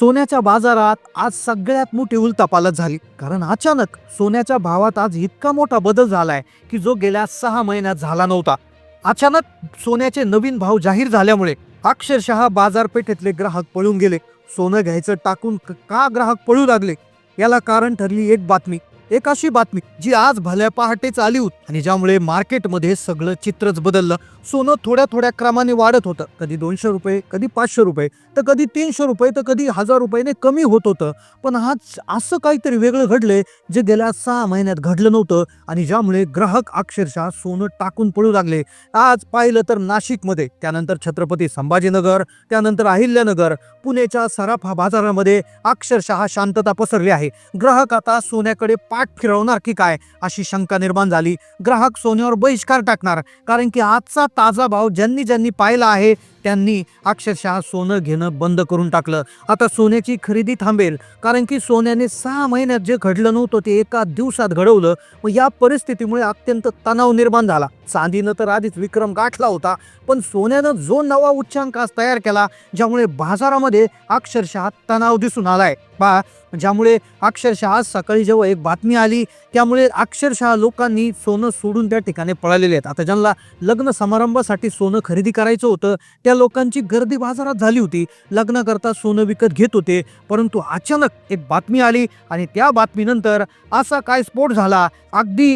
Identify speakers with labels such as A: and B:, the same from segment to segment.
A: सोन्याच्या बाजारात आज सगळ्यात मोठी उलतापालत झाली. कारण अचानक सोन्याच्या भावात आज इतका मोठा बदल झालाय की जो गेल्या सहा महिन्यात झाला नव्हता. अचानक सोन्याचे नवीन भाव जाहीर झाल्यामुळे अक्षरशः बाजारपेठेतले ग्राहक पळून गेले. सोनं घ्यायचं टाकून का ग्राहक पळू लागले? याला कारण ठरली एक बातमी. एक अशी बातमी जी आज भल्या पहाटेच आली होती आणि ज्यामुळे मार्केटमध्ये सगळं चित्रच बदललं. सोनं थोड्या थोड्या क्रमाने वाढत होतं. कधी दोनशे रुपये कधी पाचशे रुपये तर कधी तीनशे रुपये तर कधी हजार रुपयाने कमी होत होतं. पण आज असं काहीतरी वेगळं घडलंय जे गेल्या सहा महिन्यात घडलं नव्हतं आणि ज्यामुळे ग्राहक अक्षरशः सोनं टाकून पडू लागले. आज पाहिलं तर नाशिकमध्ये त्यानंतर छत्रपती संभाजीनगर त्यानंतर अहिल्यानगर पुणेच्या सराफा बाजारामध्ये अक्षरशः शांतता पसरली आहे. ग्राहक आता सोन्याकडे पा पाठ फिरवणार की काय? अशी शंका निर्माण झाली. ग्राहक सोन्यावर बहिष्कार टाकणार. कारण की आजचा ताजा भाव ज्यांनी ज्यांनी पाहिला आहे त्यांनी अक्षरशः सोनं घेणं बंद करून टाकलं. आता सोन्याची खरेदी थांबेल कारण की सोन्याने सहा महिन्यात जे घडलं नव्हतं ते एका दिवसात घडवलं. मग या परिस्थितीमुळे अत्यंत तणाव निर्माण झाला. चांदीनं तर आधीच विक्रम गाठला होता पण सोन्यानं जो नवा उच्चांक आज तयार केला ज्यामुळे बाजारामध्ये अक्षरशः तणाव दिसून आलाय. बा ज्यामुळे अक्षरशः आज सकाळी जेव्हा एक बातमी आली त्यामुळे अक्षरशः लोकांनी सोनं सोडून त्या ठिकाणी पळालेले आहेत. आता ज्यांना लग्न समारंभासाठी सोनं खरेदी करायचं होतं त्या त्या लोकांची गर्दी बाजारात झाली होती. लग्न करता सोनं विकत घेत होते परंतु अचानक एक बातमी आली आणि त्या बातमीनंतर असा काय स्फोट झाला अगदी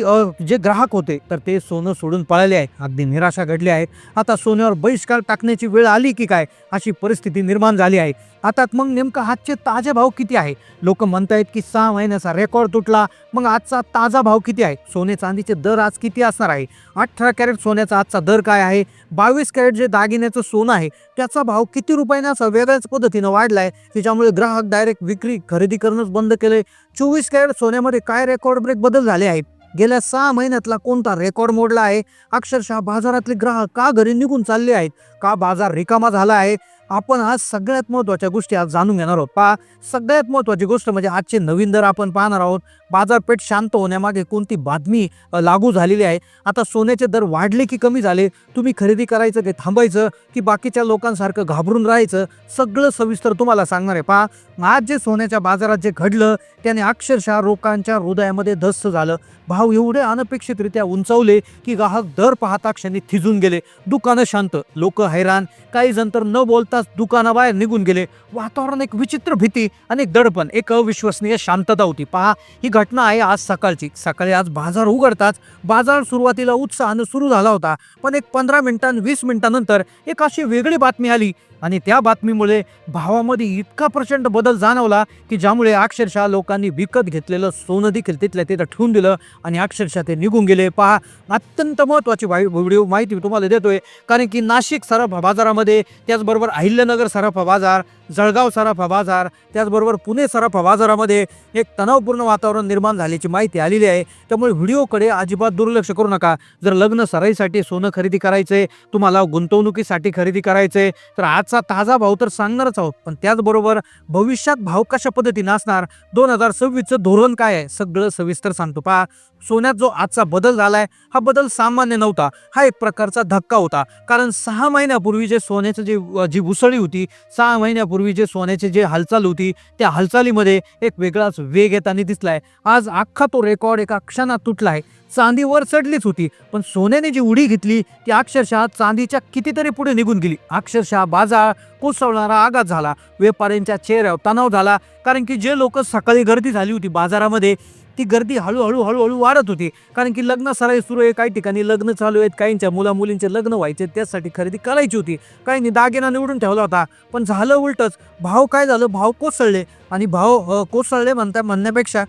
A: जे ग्राहक होते तर ते सोनं सोडून पळाले आहे. अगदी निराशा घडली आहे. आता सोन्यावर बहिष्कार टाकण्याची वेळ आली की काय अशी परिस्थिती निर्माण झाली आहे. आता मग नेमकं आजचे ताजे भाव किती आहे? लोक म्हणतायत की सहा महिन्याचा रेकॉर्ड तुटला. मग आजचा ताजा भाव किती आहे? सोने चांदीचे दर आज किती असणार आहे? अठरा कॅरेट सोन्याचा आजचा दर काय आहे? बावीस कॅरेट जे दागिन्याचं सोनं आहे त्याचा भाव किती रुपयाने असा वेगळ्याच पद्धतीनं वाढलाय? त्याच्यामुळे ग्राहक डायरेक्ट विक्री खरेदी करणंच बंद केले चोवीस कॅरेट सोन्यामध्ये काय रेकॉर्ड ब्रेक बदल झाले आहेत? गेल्या सहा महिन्यातला कोणता रेकॉर्ड मोडला आहे? अक्षरशः बाजारातले ग्राहक का घरी निघून चालले आहेत? का बाजार रिकामा झाला आहे? आपण आज सगळ्यात महत्त्वाच्या गोष्टी आज जाणून घेणार आहोत. पहा सगळ्यात महत्त्वाची गोष्ट म्हणजे आजचे नवीन दर आपण पाहणार आहोत. बाजारपेठ शांत होण्यामागे कोणती बातमी लागू झालेली आहे? आता सोन्याचे दर वाढले की कमी झाले? तुम्ही खरेदी करायचं की थांबायचं? की बाकीच्या लोकांसारखं घाबरून राहायचं? सगळं सविस्तर तुम्हाला सांगणार आहे. पहा आज जे सोन्याच्या बाजारात जे घडलं त्याने अक्षरशः लोकांच्या हृदयामध्ये धस्त झालं. भाव एवढे अनपेक्षितरित्या उंचावले की ग्राहक दर पाहता क्षणी थिजून गेले. दुकानं शांत लोक हैराण. काही जण तर न बोलताच दुकानाबाहेर निघून गेले. वातावरण एक विचित्र भीती आणि एक दडपण एक अविश्वसनीय शांतता होती. पहा ही घटना आहे आज सकाळची. सकाळी आज बाजार उघडताच बाजार सुरुवातीला उत्साहानं सुरू झाला होता. पण एक पंधरा मिनिटां वीस मिनिटानंतर एक अशी वेगळी बातमी आली आणि त्या बातमीमुळे भावामध्ये इतका प्रचंड बदल जाणवला की ज्यामुळे अक्षरशः लोकांनी विकत घेतलेलं सोनं देखील तिथल्या तिथं ठेवून दिलं आणि अक्षरशः ते निघून गेले. पहा अत्यंत महत्त्वाची वाई- व्हिडिओ माहिती मी तुम्हाला देतोय. कारण की नाशिक सर बाजारामध्ये त्याचबरोबर अहिल्यनगर सराफा बाजार जळगाव सराफा बाजार त्याचबरोबर पुणे सराफा बाजारामध्ये एक तणावपूर्ण वातावरण निर्माण झाल्याची माहिती आलेली आहे. त्यामुळे व्हिडिओकडे अजिबात दुर्लक्ष करू नका. जर लग्न सराईसाठी सोनं खरेदी करायचंय तुम्हाला गुंतवणुकीसाठी खरेदी करायचंय तर आजचा ताजा भाव तर सांगणारच आहोत. पण त्याचबरोबर भविष्यात भाव कशा पद्धतीने असणार? दोन हजार सव्वीसचं धोरण काय आहे? सगळं सविस्तर सांगतो पहा. सोन्यात जो आजचा बदल झालाय हा बदल सामान्य नव्हता. हा एक प्रकारचा धक्का होता. कारण सहा महिन्यापूर्वी जे सोन्याचं जे जी उसळी होती सहा महिन्यापूर्वी जे सोन्याची जे हालचाल होती त्या हालचालीमध्ये एक वेगळाच वेग येताना दिसलाय. आज अख्खा तो रेकॉर्ड एका क्षणात तुटलाय. चांदी वर चढलीच होती पण सोन्याने जी उडी घेतली ती अक्षरशः चांदीच्या कितीतरी पुढे निघून गेली. अक्षरशः बाजार कोसळणारा आघात झाला. व्यापाऱ्यांच्या चेहऱ्यावर तणाव झाला. कारण की जे लोक सकाळी गर्दी झाली होती बाजारामध्ये ती गर्दी हळूहळू हळूहळू वाढत होती. कारण की लग्न सराई सुरू आहे काही ठिकाणी लग्न चालू आहेत काहींच्या मुला मुलींचे लग्न व्हायचे त्यासाठी खरेदी करायची होती. काहींनी दागिना निवडून ठेवला होता. पण झालं उलटच. भाव काय झालं? भाव कोसळले. आणि भाव कोसळले म्हणता म्हणण्यापेक्षा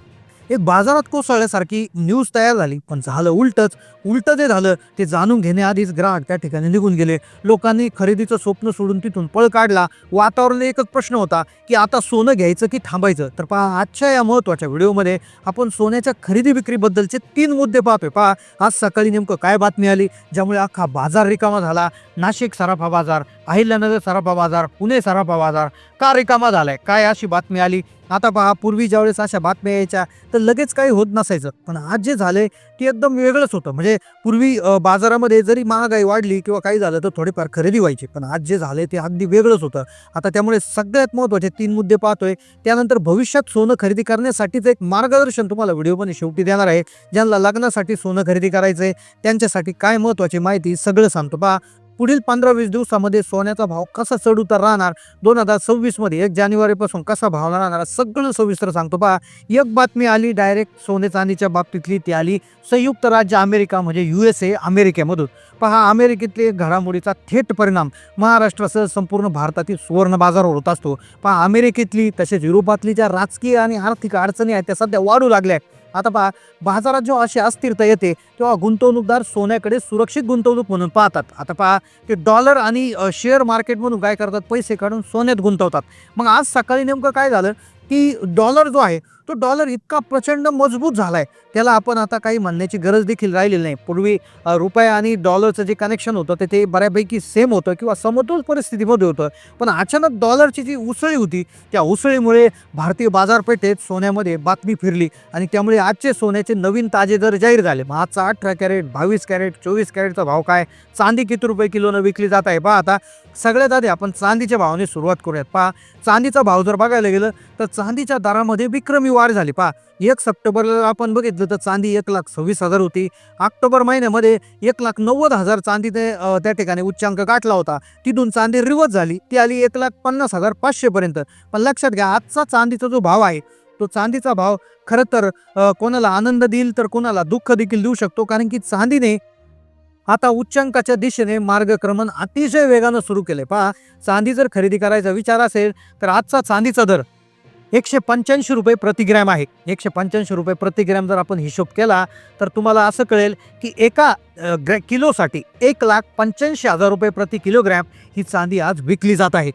A: एक बाजारात कोसळल्यासारखी न्यूज तयार झाली. पण झालं उलटच. उलटं जे झालं ते जाणून घेण्याआधीच ग्राहक त्या ठिकाणी निघून गेले. लोकांनी खरेदीचं स्वप्न सोडून तिथून पळ काढला. वातावरण एकच प्रश्न होता की आता सोनं घ्यायचं की थांबायचं? तर पहा आजच्या या महत्त्वाच्या व्हिडिओमध्ये आपण सोन्याच्या खरेदी विक्रीबद्दलचे तीन मुद्दे पाहतोय. पहा आज सकाळी नेमकं काय बातमी आली ज्यामुळे अख्खा बाजार रिकामा झाला. नाशिक सराफा बाजार अहिल्यानगर सराफा बाजार पुणे सराफा बाजार. का रिकामा झालाय? काय अशी बातमी आली? आता पहा पूर्वी ज्यावेळेस अशा बातम्या यायच्या तर लगेच काही होत नसायचं. पण आज जे झालंय ते एकदम वेगळंच होतं. म्हणजे पूर्वी बाजारामध्ये जरी महागाई वाढली किंवा काही झालं तर थोडीफार खरेदी व्हायची. पण आज जे झालंय ते अगदी वेगळंच होतं. आता त्यामुळे सगळ्यात महत्त्वाचे तीन मुद्दे पाहतोय. त्यानंतर भविष्यात सोनं खरेदी करण्यासाठीच एक मार्गदर्शन तुम्हाला व्हिडिओमध्ये शेवटी देणार आहे. ज्यांना लग्नासाठी सोनं खरेदी करायचं आहे त्यांच्यासाठी काय महत्त्वाची माहिती सगळं सांगतो. पहा पुढील पंधरा वीस दिवसामध्ये सोन्याचा भाव कसा चढ उतार राहणार? दोन हजार सव्वीसमध्ये एक जानेवारीपासून कसा भाव राहणार? सगळं सविस्तर सांगतो. पहा एक बातमी आली डायरेक्ट सोने चांदीच्या बाबतीतली ती आली. संयुक्त राज्य अमेरिका म्हणजे यू एस ए अमेरिकेमधून. पहा अमेरिकेतले घडामोडीचा थेट परिणाम महाराष्ट्रासह संपूर्ण भारतातील सुवर्ण बाजारावर होत असतो. पहा अमेरिकेतली तसेच युरोपातली ज्या राजकीय आणि आर्थिक अडचणी आहेत त्या सध्या वाढू लागल्या आहेत. आता पहा बाजारात जेव्हा अशी अस्थिरता येते तेव्हा गुंतवणूकदार सोन्याकडे सुरक्षित गुंतवणूक म्हणून पाहतात. आता पहा ते डॉलर आणि शेअर मार्केटमधून काय करतात? पैसे काढून सोन्यात गुंतवतात. मग आज सकाळी नेमकं काय झालं? की डॉलर जो आहे तो डॉलर इतका प्रचंड मजबूत झाला आहे त्याला आपण आता काही म्हणण्याची गरज देखील राहिलेली नाही. पूर्वी रुपया आणि डॉलरचं जे कनेक्शन होतं ते ते बऱ्यापैकी सेम होतं किंवा समतोल परिस्थितीमध्ये होतं. पण अचानक डॉलरची जी उसळी होती त्या उसळीमुळे भारतीय बाजारपेठेत सोन्यामध्ये बातमी फिरली आणि त्यामुळे आजचे सोन्याचे नवीन ताजे दर जाहीर झाले. मग आजचा अठरा कॅरेट बावीस कॅरेट चोवीस कॅरेटचा भाव काय? चांदी किती रुपये किलोनं विकली जात आहे? पहा आता सगळ्यात आधी आपण चांदीच्या भावाने सुरुवात करूयात. पहा चांदीचा भाव जर बघायला गेलं तर चांदीच्या दरामध्ये विक्रमी वाढ झाली. पहा एक सप्टेंबरला आपण बघितलं तर चांदी एक लाख सव्वीस हजार होती. ऑक्टोबर महिन्यामध्ये एक लाख नव्वद हजार चांदी ते त्या ठिकाणी उच्चांक गाठला होता. तिथून चांदी रिवर्स झाली. ती आली एक लाख पन्नास हजार पाचशेपर्यंत पण लक्षात घ्या आजचा चांदीचा जो भाव आहे तो चांदीचा भाव खरं तर कोणाला आनंद देईल तर कोणाला दुःख देखील देऊ शकतो. कारण की चांदीने आता उच्चांकाच्या दिशेने मार्गक्रमण अतिशय वेगानं सुरू केले पहा चांदी जर खरेदी करायचा विचार असेल तर आजचा चांदीचा दर एकशे पंच्याऐंशी रुपये प्रतिग्रॅम आहे. एकशे पंच्याऐंशी रुपये प्रतिग्रॅम जर आपण हिशोब केला तर तुम्हाला असं कळेल की एका ग्रॅ किलोसाठी एक लाख पंच्याऐंशी हजार रुपये प्रति किलोग्रॅम ही चांदी आज विकली जात आहे.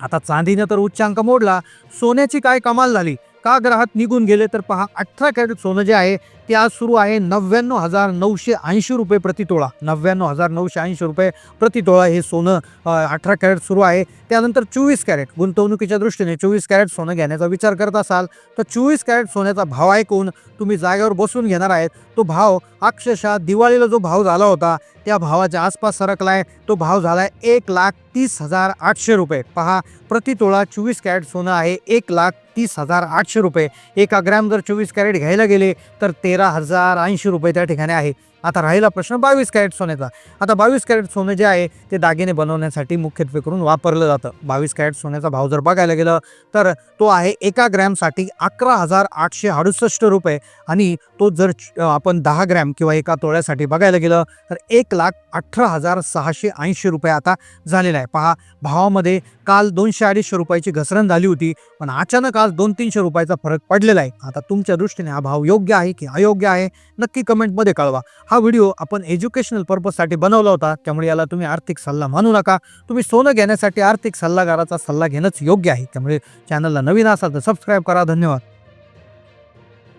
A: आता चांदीनं तर उच्चांक मोडला. सोन्याची काय कमाल झाली? का ग्राहक निघून गेले? तर पहा अठरा कॅरेट सोनं जे आहे ते आज सुरू आहे नव्याण्णव हजार नऊशे ऐंशी रुपये प्रति तोळा नव्याण्णव हजार नऊशे ऐंशी रुपये प्रतितोळा हे सोनं अठरा कॅरेट सुरू आहे. त्यानंतर चोवीस कॅरेट गुंतवणुकीच्या दृष्टीने चोवीस कॅरेट सोनं घेण्याचा विचार करत असाल तर चोवीस कॅरेट सोन्याचा भाव ऐकून तुम्ही जागेवर बसून घेणार आहेत. तो भाव अक्षरशः दिवाळीला जो भाव झाला होता त्या भावाच्या आसपास सरकलाय. तो भाव झालाय एक लाख तीस हजार आठशे रुपये. पहा प्रति तोळा चोवीस कॅरेट सोनं आहे एक लाख तीस हजार आठशे रुपये. एका ग्रॅम जर चोवीस कॅरेट घ्यायला गेले तर ते तेरा हजार ऐंशी रुपये त्या ठिकाणी आहे. आता राहिला प्रश्न बावीस कॅरेट सोन्याचा. आता बावीस कॅरेट सोनं जे आहे ते दागिने बनवण्यासाठी मुख्यत्वे करून वापरलं जातं. बावीस कॅरेट सोन्याचा भाव जर बघायला गेलं तर तो आहे एका ग्रॅमसाठी अकरा हजार आठशे अडुसष्ट रुपये. आणि तो जर आपण दहा ग्रॅम किंवा एका तोळ्यासाठी बघायला गेलं तर एक लाख अठरा हजार सहाशे ऐंशी रुपये आता झालेला आहे. पहा भावामध्ये काल दोनशे अडीचशे रुपयाची घसरण झाली होती पण अचानक आज दोन तीनशे रुपयाचा फरक पडलेला आहे. आता तुमच्या दृष्टीने हा भाव योग्य आहे की अयोग्य आहे नक्की कमेंटमध्ये कळवा. हा व्हिडिओ आपण एज्युकेशनल पर्पजसाठी बनवला होता. त्यामुळे याला तुम्ही आर्थिक सल्ला मानू नका. तुम्ही सोनं घेण्यासाठी आर्थिक सल्लागाराचा सल्ला घेणंच योग्य आहे. त्यामुळे चॅनलला नवीन असाल तर सबस्क्राईब करा. धन्यवाद.